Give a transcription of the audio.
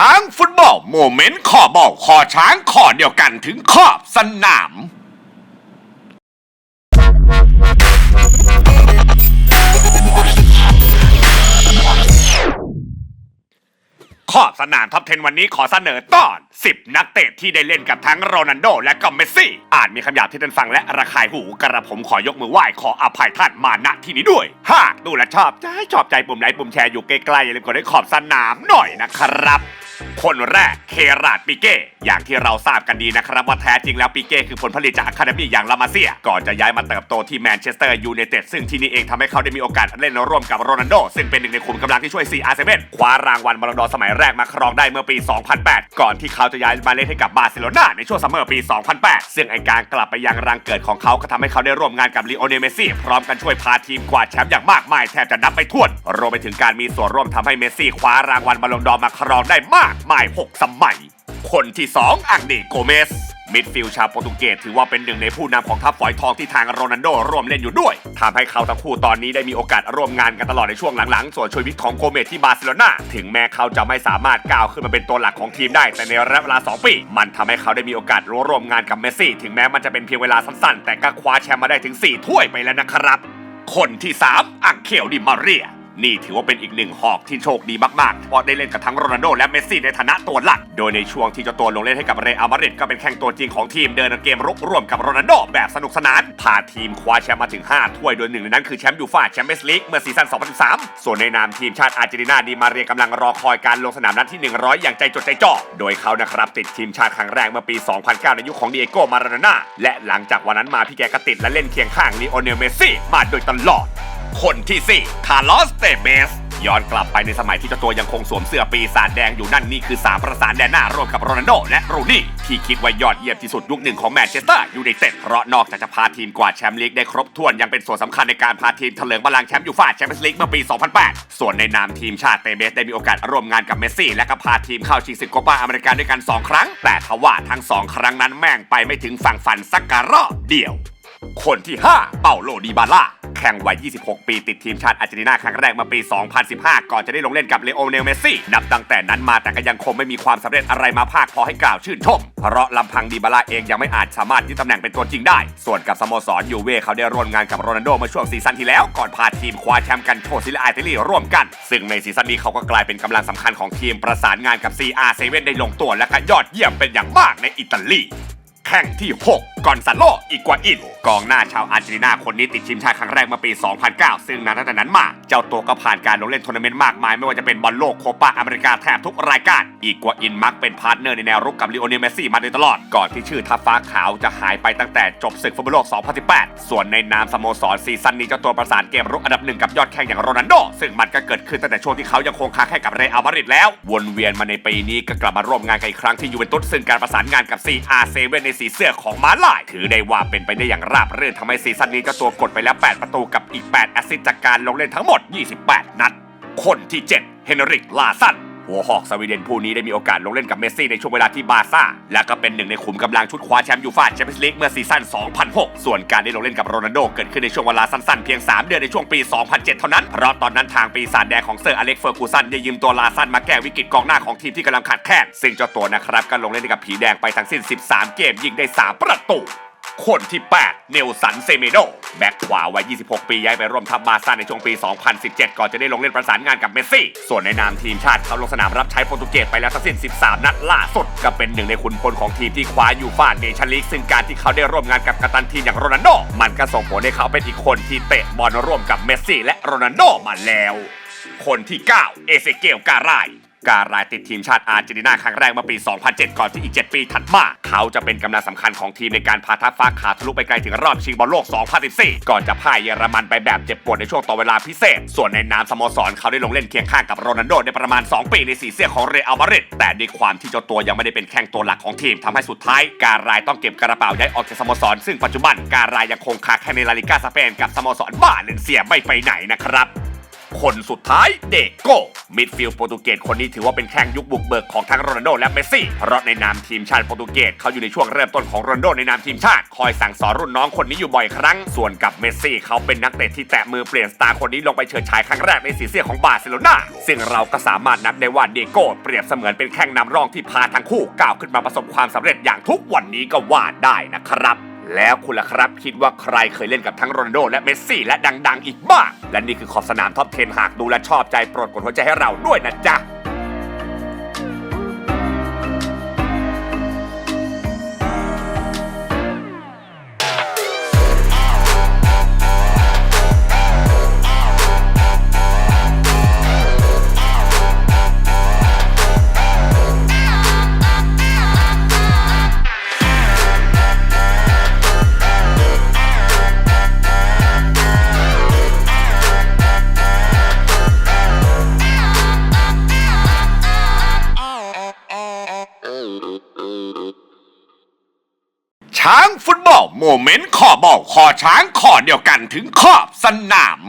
ช้างฟุตบอลโมเมนต์ขอบอกขอช้างขอเดียวกันถึงขอบสนาม ขอบสนามท็อป10 วันนี้ขอเสนอตอน 10 นักเตะที่ได้เล่นกับทั้งโรนัลโดและก็เมสซี่ อาจมีคำหยาบที่ท่านฟังและระคายหู กระผมขอยกมือไหว้ขออภัยท่านมาณที่นี้ด้วย หากดูและชอบจะให้ชอบใจปุ่มไลค์ปุ่มแชร์อยู่ใกล้ๆอย่าลืมกดให้ขอบสนามหน่อยนะครับคนแรกเคราดปิเก้ อย่างที่เราทราบกันดีนะครับว่าแท้จริงแล้วปิเก้คือผลผลิตจากอะคาเดมี่อย่างลามาเซีย ก่อนจะย้ายมาเติบโตที่แมนเชสเตอร์ยูไนเต็ดซึ่งที่นี่เองทำให้เขาได้มีโอกาสเล่นร่วมกับโรนัลโด ซึ่งเป็นหนึ่งในขุมกำลังที่ช่วยซีอาร์เซเว่นคว้ารางวัลบอลดอสมัยแรกมาครองได้เมื่อปี 2008 ก่อนที่เขาจะย้ายมาเล่นให้กับบาร์เซโลนาในช่วงซัมเมอร์ปี 2008 ซึ่งไอการกลับไปยังรังเกิดของเขาก็ทำให้เขาได้ร่วมงานกับลีโอเนลเมสซี่พร้อมกันช่วยพาทีมกวาดแชมป์อย่างมากมายแทบจะนับไม่ถ้วน รวมไปถึงการมีส่วนร่วมทำให้เมสซี่คว้ารางวัลบอลลงดอมาครองได้มากมาย 6 สมัย คนที่ 2 อังเดโกเมส มิดฟิลด์ชาวโปรตุเกสถือว่าเป็นหนึ่งในผู้นำของทัพฝอยทองที่ทางโรนัลโดร่วมเล่นอยู่ด้วยทำให้เขาทั้งคู่ตอนนี้ได้มีโอกาสร่วมงานกันตลอดในช่วงหลังๆ ส่วนช่วยวิทของโกเมสที่บาร์เซโลนาถึงแม้เขาจะไม่สามารถก้าวขึ้นมาเป็นตัวหลักของทีมได้แต่ในระยะเวลา 2 ปี มันทำให้เขาได้มีโอกาสร่วมงานกับเมสซี่ ถึงแม้มันจะเป็นเพียงเวลาสั้นๆ แต่ก็คว้าแชมป์มาได้ถึง 4 ถ้วยไปแล้วนะครับ คนที่ 3 อังเคลดิมาเรีย นี่ถือว่าเป็นอีกหนึ่งหอกที่โชคดีมากๆ เพราะได้เล่นกับทั้งโรนัลโดและเมสซี่ในฐานะตัวหลัก โดยในช่วงที่เจ้าตัวลงเล่นให้กับเรอัลมาดริดก็เป็นแข่งตัวจริงของทีมเดินเกมรุกร่วมกับโรนัลโดแบบสนุกสนาน พาทีมคว้าแชมป์มาถึง 5 ถ้วย โดยหนึ่งในนั้นคือแชมป์ยูฟ่าแชมเปี้ยนส์ลีกเมื่อซีซั่น 2013 ส่วนในนามทีมชาติอาร์เจนตินาดีมาเรียกำลังรอคอยการลงสนามนัดที่ 100 อย่างใจจดใจจ่อ โดยเขานะครับติดทีมชาติครั้งแรกเมื่อปี 2009 ในยุคของดีเอโกมาราโดน่าและหลังจากวันนั้นมาพี่แกก็ติดและเล่นเคียงข้างลีโอเนลเมสซี่มาโดยตลอด คนที่ 4 คาร์ลอสเตเบสย้อนกลับไปในสมัยที่เจ้าตัวยังคงสวมเสื้อปีศาจแดงอยู่นั่นนี่คือ 3 ประสานแดนหน้าร่วมกับโรนัลโดและรูนี่ ที่คิดว่ายอดเยี่ยมที่สุดยุคหนึ่งของแมนเชสเตอร์ยูไนเต็ดเพราะนอกจากจะพาทีมกวาดแชมป์ลีกได้ครบถ้วนยังเป็นส่วนสำคัญในการพาทีมเถลิงบัลลังก์แชมป์ยูฟ่าแชมเปี้ยนส์ลีกเมื่อปี 2008 ส่วนในนามทีมชาติเตเบสได้มีโอกาสร่วมงานกับเมสซี่และก็พาทีมเข้าชิงศึกโคปาอเมริกาด้วยกัน 2 ครั้ง แต่ทว่าทั้งสองครั้งนั้นแม่งไปไม่ถึงฝั่งฝันสักกะรอบเดียว คนที่ 5 เปาโลดีบาล่า แข่งวัย 26 ปีติดทีมชาติอาร์เจนตินาครั้งแรกมื่อปี 2015 ก่อนจะได้ลงเล่นกับเลโอเนลเมสซี่ นับตั้งแต่นั้นมาแต่ก็ยังคงไม่มีความสำเร็จอะไรมาภาคพอให้กล่าวชื่นชม เพราะลำพังดีบาล่าเองยังไม่อาจสามารถยึดตำแหน่งเป็นตัวจริงได้ ส่วนกับสโมสรยูเว่เขาได้ร่วมงานกับโรนัลโดเมื่อช่วงซีซั่นที่แล้วก่อนพาทีมคว้าแชมป์กันโชซิลอาร์เตลีร่วมกัน ซึ่งในซีซั่นนี้เขาก็กลายเป็นกำลังสำคัญของทีมประสานงานกับ CR7 ได้ลงตัวและก็ยอดเยี่ยมเป็นอย่างมากในอิตาลีแข่งที่ 6 กอนซาโลอีกวาอินกองหน้าชาวอาร์เจนตินาคนนี้ติดทีมชาติครั้งแรกเมื่อปี 2009 ซึ่งนับตั้งแต่นั้นมา เจ้าตัวก็ผ่านการลงเล่นทัวร์นาเมนต์มากมาย ไม่ว่าจะเป็นบอลโลกโคปาอเมริกาแทบทุกรายการ อีกวาอินมักเป็นพาร์ทเนอร์ในแนวรุกกับลิโอเนลเมสซี่มาโดยตลอด ก่อนที่ชื่อทัพฟ้าขาวจะหายไปตั้งแต่จบศึกฟุตบอลโลก 2018 ส่วนในนามสโมสรซีซั่นนี้เจ้าตัวประสานเกมรุกอันดับหนึ่งกับยอดแข่งอย่างโรนัลโดซึ่งมันก็เกิดขึ้นตั้งแต่ช่วงที่เขายังคงค้าแข่งกับเรอัลมาดริดแล้ว วนเวียนมาในปีนี้ก็กลับมาร่วมงานกันอีกครั้งที่ยูเวนตุสซึ่งการประสานงานกับ CR7 ในสีเสื้อของมาลายถือได้ว่าเป็นไปได้อย่างราบรื่นทำให้ซีซั่นนี้เจ้าตัวกดไปแล้ว 8 ประตูกับอีก 8 แอสซิสต์จากการลงเล่นทั้งหมด 28 นัด คนที่ 7 เฮนริกลาซัน หัวหอกสวีเดนผู้นี้ได้มีโอกาสลงเล่นกับเมสซี่ในช่วงเวลาที่บาร์ซ่า และก็เป็นหนึ่งในขุมกำลังชุดคว้าแชมป์ยูฟ่าแชมเปี้ยนส์ลีกเมื่อซีซั่น 2006 ส่วนการได้ลงเล่นกับโรนัลโดเกิดขึ้นในช่วงเวลาสั้นๆ เพียง 3 เดือนในช่วงปี 2007 เท่านั้น เพราะตอนนั้นทางปีศาจแดงของเซอร์อเล็กซ์เฟอร์กูสันได้ยืมตัวลาซันมาแก้วิกฤตกองหน้าของทีมที่กำลังขาดแคลนซึ่งเจ้าตัวนะครับก็ลงเล่นกับผีแดงไปทั้งสิ้น 13 เกมยิงได้ 3 ประตู คนที่ 8 เนลสันเซเมโดแบ็คขวาวัย 26 ปีย้ายไปร่วมทัพบาซ่าในช่วงปี 2017 ก่อนจะได้ลงเล่นประสานงานกับเมสซี่ ส่วนในนามทีมชาติเขาลงสนามรับใช้โปรตุเกสไปแล้วทั้งสิ้น 13 นัดล่าสุด ก็เป็นหนึ่งในขุนพลของทีมที่คว้ายูฟ่าเนชั่นลีกซึ่งการที่เขาได้ร่วมงานกับกัปตันทีมอย่างโรนัลโดมันก็ส่งผลให้เขาเป็นอีกคนที่เตะบอลร่วมกับเมสซี่และโรนัลโดมาแล้ว คนที่ 9 เอเซเกลการาย การายติดทีมชาติอาร์เจนตินาครั้งแรกเมื่อปี 2007 ก่อนที่อีก 7 ปีถัดมา เขาจะเป็นกำลังสำคัญของทีมในการพาทัพฟ้าขาทะลุไปไกลถึงรอบชิงบอลโลก 2014 ก่อนจะพ่ายเยอรมันไปแบบเจ็บปวดในช่วงต่อเวลาพิเศษ ส่วนในนามสโมสรเขาได้ลงเล่นเคียงข้างกับโรนัลโดในประมาณ 2 ปีในสีเสื้อของเรอัลมาดริดแต่ด้วยความที่เจ้าตัวยังไม่ได้เป็นแข้งตัวหลักของทีมทำให้สุดท้ายการายต้องเก็บกระเป๋าย้ายออกจากสโมสรซึ่งปัจจุบันการายยังคงคาแข่ในลาลิกาสเปนกับสโมสรบาเลนเซียไม่ไปไหนนะครับ คนสุดท้ายเดโก้มิดฟิลด์โปรตุเกสคนนี้ถือว่าเป็นแข้งยุคบุกเบิกของทั้งโรนัลโดและเมสซี่ เพราะในนามทีมชาติโปรตุเกสเขาอยู่ในช่วงเริ่มต้นของโรนัลโดในนามทีมชาติ คอยสั่งสอนรุ่นน้องคนนี้อยู่บ่อยครั้ง ส่วนกับเมสซี่เขาเป็นนักเตะที่แตะมือเปลี่ยนสตาร์คนนี้ลงไปเฉิดฉายครั้งแรกในสีเสื้อของบาร์เซโลนาซึ่งเราก็สามารถนับได้ว่าเดโก้เปรียบเสมือนเป็นแข้งนำร่องที่พาทั้งคู่ก้าวขึ้นมาประสบความสำเร็จอย่างทุกวันนี้ก็ว่าได้นะครับ แล้วคุณล่ะครับคิดว่าใครเคยเล่นกับทั้งโรนัลโดและเมสซี่และดัง ๆ อีกบ้าง และนี่คือขอบสนามท็อป 10 หากดูและชอบใจโปรดกดหัวใจให้เราด้วยนะจ๊ะางฟุตบอลโมเมนต์ขอบอกขอช้างขอเดียวกันถึงขอบสนาม